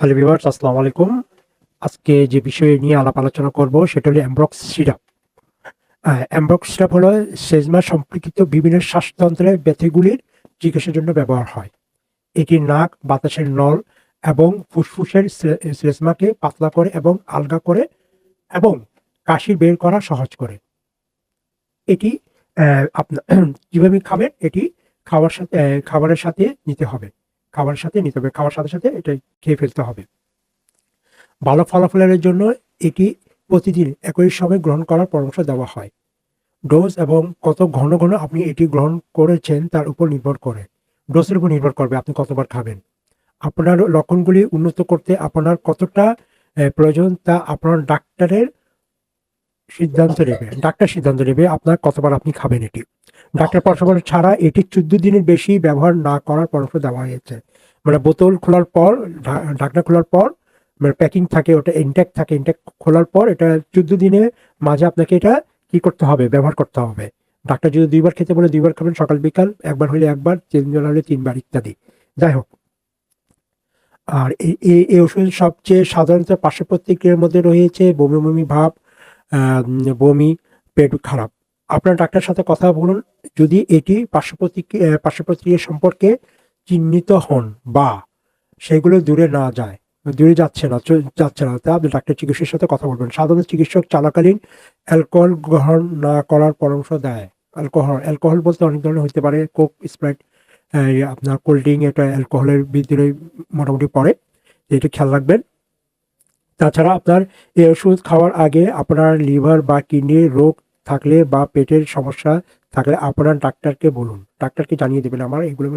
Hello viewers, আসসালামু আলাইকুম। আজকে যে বিষয় নিয়ে আলাপ আলোচনা করব, সেটা হলো অ্যামব্রক্স সিরাপ অ্যামব্রক্স সিরাপ হলো সেজমা সম্পর্কিত বিভিন্ন শ্বাসতন্ত্রের ব্যথিগুলির চিকিৎসার জন্য ব্যবহার হয়। এটি নাক, বাতাসের নল এবং ফুসফুসের সেজমাকে পাতলা করে এবং আলগা করে এবং কাশি বের করা সহজ করে। এটি আপনার কীভাবে খাবেন? এটি খাওয়ার সাথে, খাবারের সাথে নিতে হবে। খাবারের সাথে নিতে হবে। খাওয়ার সাথে সাথে এটা খেয়ে ফেলতে হবে। ভালো ফলাফলের জন্য এটি প্রতিদিন একই সময় গ্রহণ করার পরামর্শ দেওয়া হয়। ডোজ এবং কত ঘন ঘন আপনি এটি গ্রহণ করেছেন তার উপর নির্ভর করে। ডোজের উপর নির্ভর করবে আপনি কতবার খাবেন। আপনার লক্ষণগুলি উন্নত করতে আপনার কতটা প্রয়োজন তা আপনার ডাক্তারের সিদ্ধান্ত নেবে। ডাক্তার সিদ্ধান্ত নেবে আপনার কতবার আপনি খাবেন এটি। ডাক্তার পরামর্শ ছাড়া এটি চোদ্দ দিনের বেশি ব্যবহার না করার পরামর্শ দেওয়া হয়েছে। মানে বোতল খোলার পর ঢাকনা খোলার পর মানে প্যাকিং থাকে, ওটা ইনটেক থাকে ইনটেক খোলার পর এটা চোদ্দ দিনের মাঝে আপনাকে এটা কি করতে হবে, ব্যবহার করতে হবে। ডাক্তার যদি দুইবার খেতে বলে দুইবার খাবেন, সকাল, বিকাল, একবার হলে একবার তিনবার হলে তিনবার ইত্যাদি। যাই হোক। আর এই- এই ওষুধ সবচেয়ে সাধারণত পার্শ্ব প্রতিক্রিয়ার মধ্যে রয়েছে বমি বমি ভাব বমি, পেট খারাপ। আপনার ডাক্তারের সাথে কথা বলুন, যদি এটি পার্শ্ব প্রতিক্রিয়া পার্শ্ব প্রতিক্রিয়া সম্পর্কে চিহ্নিত হন বা সেগুলো দূরে না যায়, দূরে যাচ্ছে না যাচ্ছে না, তা আপনি ডাক্তার চিকিৎসকের সাথে কথা বলবেন। সাধারণত চিকিৎসক চলাকালীন অ্যালকোহল গ্রহণ না করার পরামর্শ দেয়। অ্যালকোহল অ্যালকোহল বলতে অনেক ধরনের হতে পারে, কোক, স্প্রাইট আপনার কোল্ড ড্রিঙ্ক এটা অ্যালকোহলের ভিতরে মোটামুটি পড়ে, এটা খেয়াল রাখবেন। তাছাড়া আপনার এই ওষুধ খাওয়ার আগে আপনার লিভার বা কিডনির রোগ থাকলে বা পেটের সমস্যা থাকলে আপনার ডাক্তারকে বলুন। ডাক্তারকে জানিয়ে দেবেন আমার এগুলো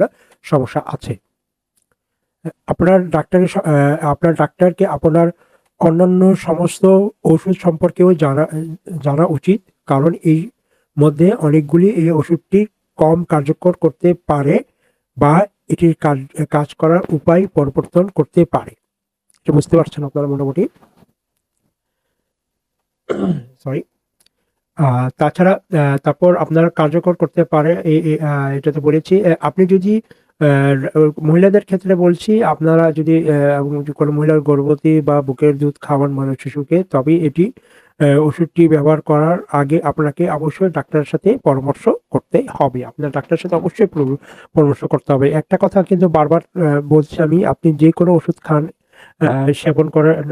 সমস্যা আছে। আপনার ডাক্তারের আপনার ডাক্তারকে আপনার অন্যান্য সমস্ত ওষুধ সম্পর্কেও জানা জানা উচিত। কারণ এই মধ্যে অনেকগুলি এই ওষুধটি কম কার্যকর করতে পারে বা এটির কাজ কাজ করার উপায় পরিবর্তন করতে পারে। বুঝতে পারছেন আপনারা মোটামুটি? সরি তাছাড়া তারপর আপনারা কার্যকর করতে পারে এটা তো বলেছি আপনি যদি মহিলাদের ক্ষেত্রে বলছি, আপনারা যদি কোনো মহিলার গর্ভবতী বা বুকের দুধ খাওয়ান মানে শিশুকে, তবে এটি ওষুধটি ব্যবহার করার আগে আপনাকে অবশ্যই ডাক্তারের সাথে পরামর্শ করতে হবে। আপনার ডাক্তারের সাথে অবশ্যই পরামর্শ করতে হবে। একটা কথা কিন্তু বারবার বলছি আমি, আপনি যে কোনো ওষুধ খান সেবন করেন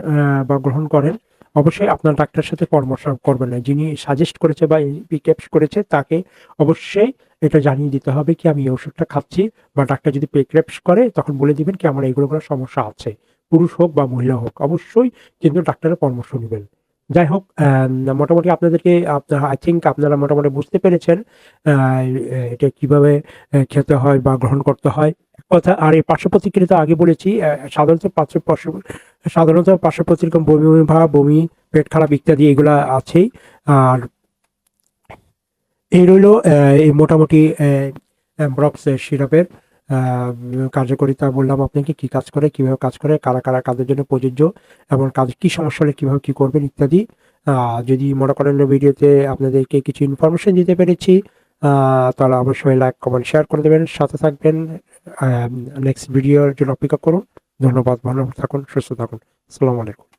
বা গ্রহণ করেন অবশ্যই আপনার ডাক্তারের সাথে পরামর্শ করবেন না। যিনি সাজেস্ট করেছে বা প্রিকেপস করেছে, তাকে অবশ্যই এটা জানিয়ে দিতে হবে কি আমি এই ওষুধটা খাচ্ছি বা ডাক্তার যদি প্রিক্রেপস করে, তখন বলে দিবেন কি আমার এইগুলো কোনো সমস্যা আছে। পুরুষ হোক বা মহিলা হোক, অবশ্যই কিন্তু ডাক্তারের পরামর্শ নেবেন। যাই হোক মোটামুটি আপনাদেরকে আই থিঙ্ক আপনারা মোটামুটি বুঝতে পেরেছেন এটা কীভাবে খেতে হয় বা গ্রহণ করতে হয়। কথা, আর এই পার্শ্ব প্রতিক্রিয়া আগে বলেছি সাধারণত পার্শ্ব সাধারণত পার্শ্ব প্রতিক্রিয়া বমি বমি, ভাব, বমি, পেট খারাপ ইত্যাদি এগুলা আছেই। আর এই রইল এই মোটামুটি ব্রক্স সিরাপের কার্যকারিতা। বললাম আপনাকে কি কাজ করে, কীভাবে কাজ করে, কারা কারা কাজের জন্য প্রযোজ্য, এবং কাজ কি সমস্যা হলে কীভাবে কি করবেন ইত্যাদি। যদি মনে করেন ভিডিওতে আপনাদেরকে কিছু ইনফরমেশন দিতে পেরেছি তাহলে অবশ্যই লাইক, কমেন্ট শেয়ার করে দেবেন। সাথে থাকবেন নেক্সট ভিডিওর জন্য অপেক্ষা করুন। ধন্যবাদ, ভালো থাকুন, সুস্থ থাকুন। আসসালামু আলাইকুম।